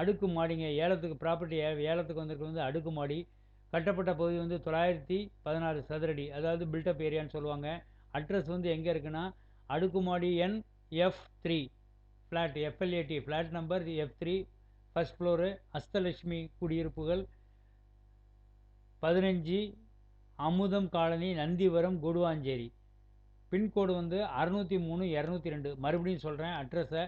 அடுக்கு மாடிங்க ஏலத்துக்கு ப்ராப்பர்ட்டி ஏலத்துக்கு வந்திருக்கு வந்து அடுக்கு மாடி. கட்டப்பட்ட பகுதி வந்து தொள்ளாயிரத்தி பதினாறு சதுரடி அதாவது பில்டப் ஏரியான்னு சொல்லுவாங்க. அட்ரஸ் வந்து எங்கே இருக்குன்னா அடுக்குமாடி என் F three flat F L A T flat number F three first floor Ashtalakshmi குடியிருப்புகள். பதினஞ்சு அமுதம் காலனி நந்திவரம் குடுவாஞ்சேரி. பின்கோடு வந்து அறுநூற்றி மூணு இரநூத்தி ரெண்டு. மறுபடியும் சொல்கிறேன் அட்ரஸை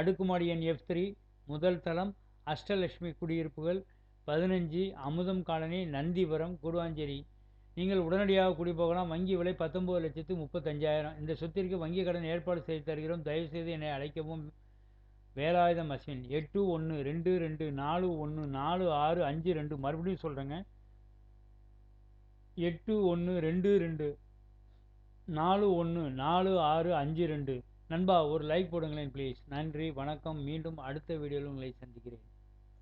அடுக்குமாடி என் எஃப் த்ரீ முதல் தளம் அஷ்டலட்சுமி குடியிருப்புகள் பதினஞ்சு அமுதம் காலனி நந்திவரம் கூடுவாஞ்சேரி. நீங்கள் உடனடியாக குடிபோகலாம். வங்கி விலை பத்தொம்பது லட்சத்து முப்பத்தஞ்சாயிரம். இந்த சொத்திற்கு வங்கி கடன் ஏற்பாடு செய்து தருகிறோம். தயவுசெய்து என்னை அழைக்கவும். வேலாயுதம் அஸ்வின் எட்டு ஒன்று ரெண்டு ரெண்டு நாலு ஒன்று நாலு ஆறு அஞ்சு ரெண்டு. மறுபடியும் சொல்கிறேங்க எட்டு ஒன்று ரெண்டு ரெண்டு நாலு ஒன்று நாலு ஆறு அஞ்சு ரெண்டு. நண்பா ஒரு லைக் போடுங்களேன் ப்ளீஸ் நன்றி வணக்கம். மீண்டும் அடுத்த வீடியோவில் உங்களை சந்திக்கிறேன்.